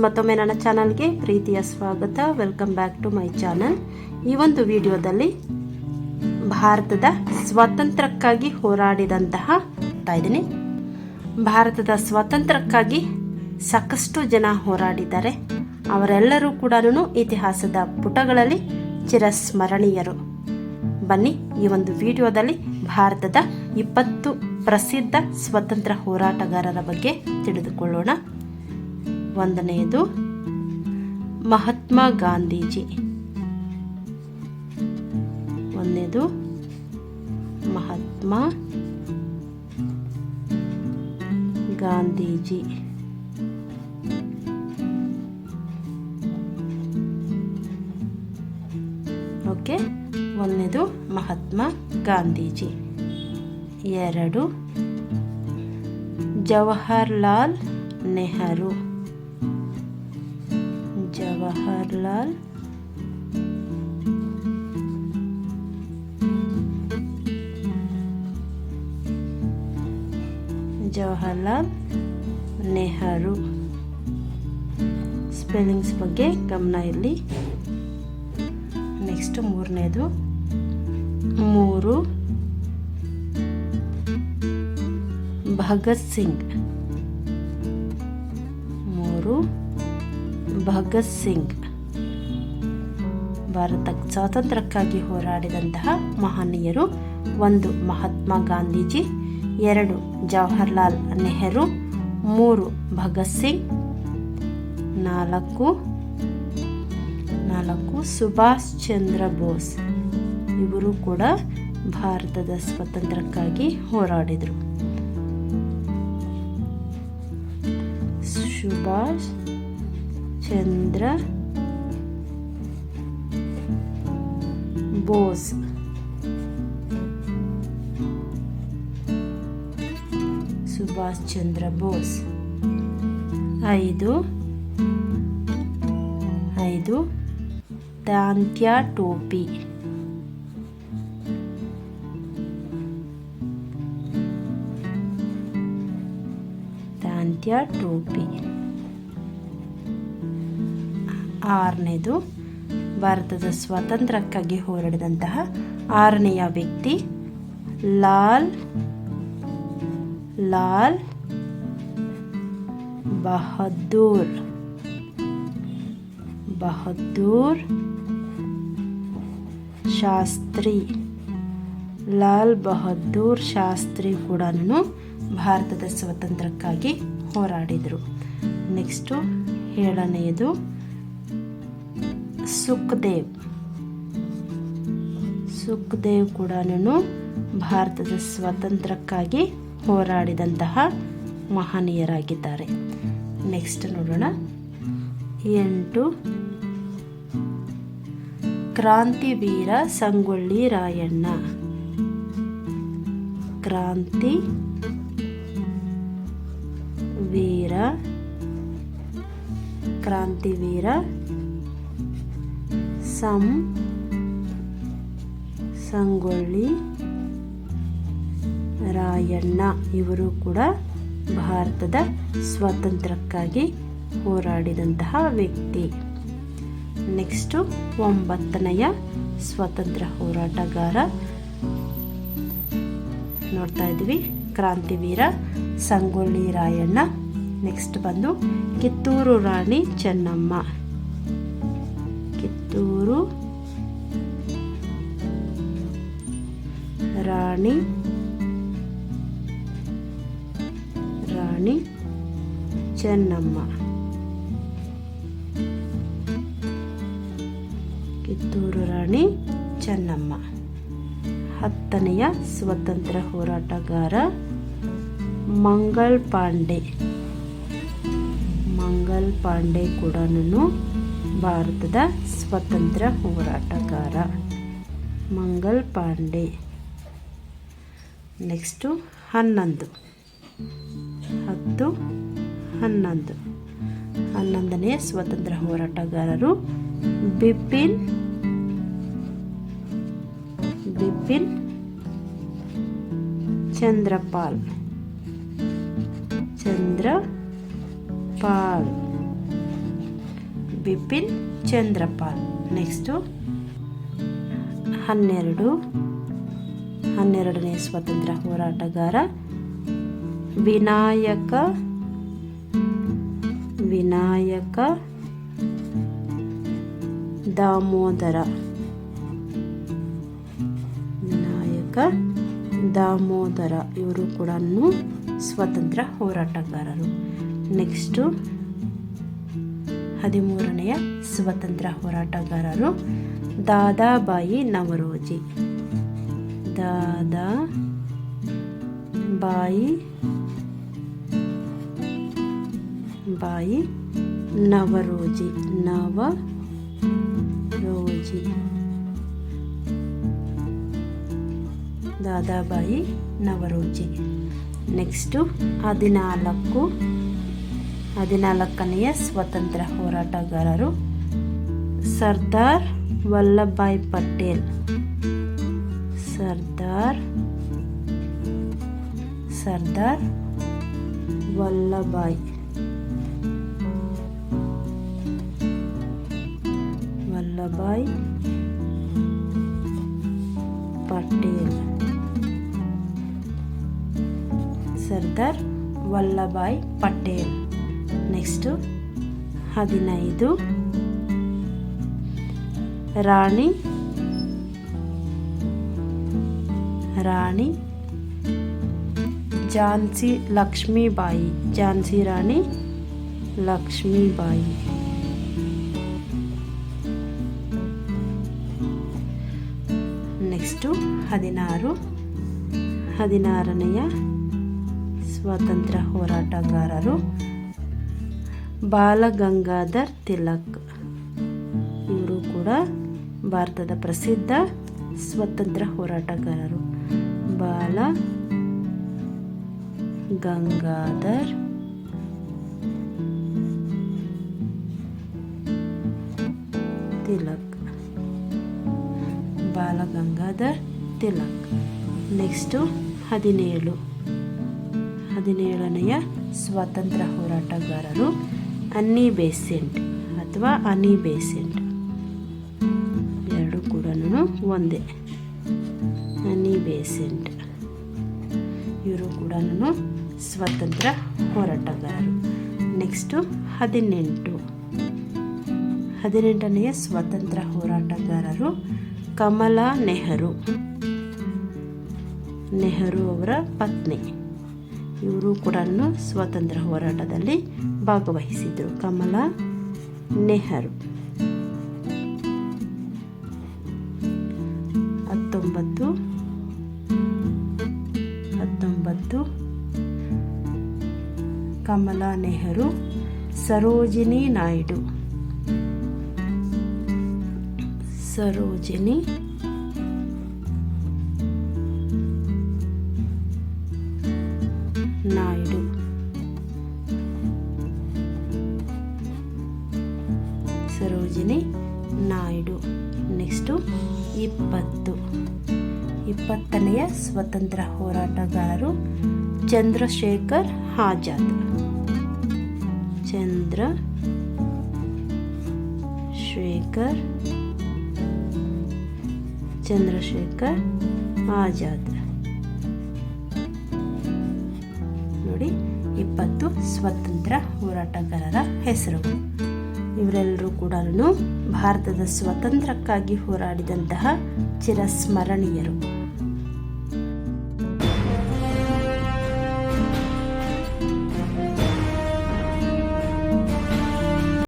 ಮತ್ತೊಮ್ಮೆ ನನ್ನ ಚಾನಲ್ಗೆ ಪ್ರೀತಿಯ ಸ್ವಾಗತ. Welcome back to my channel ಈ ಒಂದು ವಿಡಿಯೋದಲ್ಲಿ ಭಾರತದ ಸ್ವಾತಂತ್ರ್ಯಕ್ಕಾಗಿ ಹೋರಾಡಿದಂತಹ ಇದ್ದೀನಿ. ಭಾರತದ ಸ್ವಾತಂತ್ರ್ಯಕ್ಕಾಗಿ ಸಾಕಷ್ಟು ಜನ ಹೋರಾಡಿದ್ದಾರೆ. ಅವರೆಲ್ಲರೂ ಕೂಡ ಇತಿಹಾಸದ ಪುಟಗಳಲ್ಲಿ ಚಿರಸ್ಮರಣೀಯರು. ಬನ್ನಿ ಈ ಒಂದು ವಿಡಿಯೋದಲ್ಲಿ ಭಾರತದ ಇಪ್ಪತ್ತು ಪ್ರಸಿದ್ಧ ಸ್ವತಂತ್ರ ಹೋರಾಟಗಾರರ ಬಗ್ಗೆ ತಿಳಿದುಕೊಳ್ಳೋಣ. ಒಂದನೆಯದು ಮಹಾತ್ಮ ಗಾಂಧೀಜಿ. ಒಂದನೇದು ಮಹಾತ್ಮ ಗಾಂಧೀಜಿ. ಓಕೆ ಒಂದನೇದು ಮಹಾತ್ಮ ಗಾಂಧೀಜಿ. ಎರಡು ಜವಾಹರ್ಲಾಲ್ ನೆಹರು. ಜವಾಹರ್ಲಾಲ್ ಜವಾಹರ್ಲಾಲ್ ನೆಹರು ಸ್ಪೆಲ್ಲಿಂಗ್ಸ್ ಬಗ್ಗೆ ಗಮನ ಇರಲಿ. ನೆಕ್ಸ್ಟ್ ಮೂರನೇದು. ಮೂರು. ಭಗತ್ ಸಿಂಗ್. ಮೂರು. ಭಗತ್ ಸಿಂಗ್ ಭಾರತ ಸ್ವಾತಂತ್ರ್ಯಕ್ಕಾಗಿ ಹೋರಾಡಿದಂತಹ ಮಹನೀಯರು ಒಂದು ಮಹಾತ್ಮ ಗಾಂಧೀಜಿ, ಎರಡು ಜವಾಹರ್ಲಾಲ್ ನೆಹರು, ಮೂರು ಭಗತ್ ಸಿಂಗ್, ನಾಲ್ಕು ನಾಲ್ಕು ಸುಭಾಷ್ ಚಂದ್ರ ಬೋಸ್. ಇವರು ಕೂಡ ಭಾರತದ ಸ್ವಾತಂತ್ರ್ಯಕ್ಕಾಗಿ ಹೋರಾಡಿದರು. ಸುಭಾಷ್ ಚಂದ್ರ ಬೋಸ್. ಸುಭಾಷ್ ಚಂದ್ರ ಬೋಸ್. ಐದು ಐದು ದಾಂತ್ಯ ಟೋಪಿ. ದಾಂತ್ಯ ಟೋಪಿ. ಆರನೇದು, ಭಾರತದ ಸ್ವಾತಂತ್ರ್ಯಕ್ಕಾಗಿ ಹೋರಾಡಿದಂತಹ ಆರನೆಯ ವ್ಯಕ್ತಿ, ಲಾಲ್ ಲಾಲ್ ಬಹದ್ದೂರ್. ಬಹದ್ದೂರ್ ಶಾಸ್ತ್ರಿ. ಲಾಲ್ ಬಹದ್ದೂರ್ ಶಾಸ್ತ್ರಿ ಕೂಡ ಭಾರತದ ಸ್ವಾತಂತ್ರ್ಯಕ್ಕಾಗಿ ಹೋರಾಡಿದರು. ನೆಕ್ಸ್ಟು ಏಳನೆಯದು ಸುಖದೇವ್. ಸುಖದೇವ್ ಕೂಡ ಭಾರತದ ಸ್ವಾತಂತ್ರ್ಯಕ್ಕಾಗಿ ಹೋರಾಡಿದಂತಹ ಮಹನೀಯರಾಗಿದ್ದಾರೆ. ನೆಕ್ಸ್ಟ್ ನೋಡೋಣ. ಎಂಟು. ಕ್ರಾಂತಿವೀರ ಸಂಗೊಳ್ಳಿ ರಾಯಣ್ಣ. ಕ್ರಾಂತಿ ವೀರ, ಕ್ರಾಂತಿವೀರ ಸಂ ಸಂಗೊಳ್ಳಿ ರಾಯಣ್ಣ ಇವರು ಕೂಡ ಭಾರತದ ಸ್ವಾತಂತ್ರ್ಯಕ್ಕಾಗಿ ಹೋರಾಡಿದಂತಹ ವ್ಯಕ್ತಿ. ನೆಕ್ಸ್ಟು ಒಂಬತ್ತನೆಯ ಸ್ವಾತಂತ್ರ್ಯ ಹೋರಾಟಗಾರ ನೋಡ್ತಾ ಇದ್ವಿ ಕ್ರಾಂತಿವೀರ ಸಂಗೊಳ್ಳಿ ರಾಯಣ್ಣ. ನೆಕ್ಸ್ಟ್ ಬಂದು ಕಿತ್ತೂರು ರಾಣಿ ಚೆನ್ನಮ್ಮ. ಕಿತ್ತೂರು, ರಾಣಿ ರಾಣಿ ಚೆನ್ನಮ್ಮ. ಕಿತ್ತೂರು ರಾಣಿ ಚೆನ್ನಮ್ಮ. ಹತ್ತನೆಯ ಸ್ವತಂತ್ರ ಹೋರಾಟಗಾರ ಮಂಗಲ್ ಪಾಂಡೆ. ಮಂಗಲ್ ಪಾಂಡೆ ಕೂಡ ಭಾರತದ ಸ್ವತಂತ್ರ ಹೋರಾಟಗಾರ ಮಂಗಲ್ ಪಾಂಡೆ. ನೆಕ್ಸ್ಟು ಹನ್ನೊಂದು. ಹತ್ತು ಹನ್ನೊಂದು. ಹನ್ನೊಂದನೇ ಸ್ವತಂತ್ರ ಹೋರಾಟಗಾರರು ಬಿಪಿನ್ ಬಿಪಿನ್ ಚಂದ್ರಪಾಲ್. ಚಂದ್ರ ಪಾಲ್ ಬಿಪಿನ್ ಚಂದ್ರಪಾಲ್. ನೆಕ್ಸ್ಟು ಹನ್ನೆರಡು. ಹನ್ನೆರಡನೇ ಸ್ವಾತಂತ್ರ್ಯ ಹೋರಾಟಗಾರ. ವಿನಾಯಕ. ವಿನಾಯಕ. ದಾಮೋದರ. ವಿನಾಯಕ. ದಾಮೋದರ. ಇವರು ಕೂಡ ಸ್ವತಂತ್ರ ಹೋರಾಟಗಾರರು. ನೆಕ್ಸ್ಟು ಹದಿಮೂರನೆಯ ಸ್ವತಂತ್ರ ಹೋರಾಟಗಾರರು ದಾದಾಬಾಯಿ ನವರೋಜಿ. ದಾದಾ ಬಾಯಿ ಬಾಯಿ ನವರೋಜಿ. ನವ ರೋಜಿ ದಾದಾಬಾಯಿ ನವರೋಜಿ. ನೆಕ್ಸ್ಟು ಹದಿನಾಲ್ಕು ಹದಿನಾಲ್ಕನೆಯ ಸ್ವಾತಂತ್ರ್ಯ ಹೋರಾಟಗಾರರು. ಸರ್ದಾರ್ ವಲ್ಲಭಾಯ್ ಪಟೇಲ್. ಸರ್ದಾರ್ ಸರ್ದಾರ್ ವಲ್ಲಭಾಯ್ ವಲ್ಲಭಾಯ್ ಪಟೇಲ್. ಸರ್ದಾರ್ ವಲ್ಲಭಾಯ್ ಪಟೇಲ್. ನೆಕ್ಸ್ಟು ಹದಿನೈದು. ರಾಣಿ. ರಾಣಿ. ಝಾನ್ಸಿ ಲಕ್ಷ್ಮೀಬಾಯಿ. ಝಾನ್ಸಿ ರಾಣಿ ಲಕ್ಷ್ಮೀಬಾಯಿ. ನೆಕ್ಸ್ಟು ಹದಿನಾರು. ಹದಿನಾರನೆಯ ಸ್ವಾತಂತ್ರ್ಯ ಹೋರಾಟಗಾರರು. ಬಾಲಗಂಗಾಧರ್ ತಿಲಕ್. ಇವರು ಕೂಡ ಭಾರತದ ಪ್ರಸಿದ್ಧ ಸ್ವತಂತ್ರ ಹೋರಾಟಗಾರರು. ಬಾಲ ಗಂಗಾಧರ್ ತಿಲಕ್. ಬಾಲಗಂಗಾಧರ್ ತಿಲಕ್. ನೆಕ್ಸ್ಟು ಹದಿನೇಳು. ಹದಿನೇಳನೆಯ ಸ್ವಾತಂತ್ರ್ಯ ಹೋರಾಟಗಾರರು ಅನ್ನಿ ಬೇಸೆಂಟ್ ಅಥವಾ ಅನಿ ಬೇಸೆಂಟ್ ಎರಡು ಕೂಡ ಒಂದೇ. ಅನಿ ಬೇಸೆಂಟ್ ಇವರು ಕೂಡ ಸ್ವತಂತ್ರ ಹೋರಾಟಗಾರರು. ನೆಕ್ಸ್ಟು ಹದಿನೆಂಟು. ಹದಿನೆಂಟನೆಯ ಸ್ವತಂತ್ರ ಹೋರಾಟಗಾರರು ಕಮಲಾ ನೆಹರು. ನೆಹರು ಅವರ ಪತ್ನಿ. ಇವರು ಕೂಡ ಸ್ವಾತಂತ್ರ್ಯ ಹೋರಾಟದಲ್ಲಿ ಭಾಗವಹಿಸಿದರು ಕಮಲಾ ನೆಹರು. ಹತ್ತೊಂಬತ್ತು ಹತ್ತೊಂಬತ್ತು ಕಮಲಾ ನೆಹರು ಸರೋಜಿನಿ ನಾಯ್ಡು. ಸರೋಜಿನಿ ನಾಯ್ಡು. ಸರೋಜಿನಿ ನಾಯ್ಡು, ನೆಕ್ಸ್ಟು ಇಪ್ಪತ್ತು. ಇಪ್ಪತ್ತನೆಯ ಸ್ವತಂತ್ರ ಹೋರಾಟಗಾರರು ಚಂದ್ರಶೇಖರ್ ಆಜಾದ್. ಚಂದ್ರ ಶೇಖರ್ ಚಂದ್ರಶೇಖರ್ ಆಜಾದ್. ನೋಡಿ, ಇಪ್ಪತ್ತು ಸ್ವತಂತ್ರ ಹೋರಾಟಗಾರರ ಹೆಸರುಗಳು ಇವರೆಲ್ಲರೂ ಕೂಡ ಭಾರತದ ಸ್ವಾತಂತ್ರ್ಯಕ್ಕಾಗಿ ಹೋರಾಡಿದಂತಹ ಚಿರಸ್ಮರಣೀಯರು.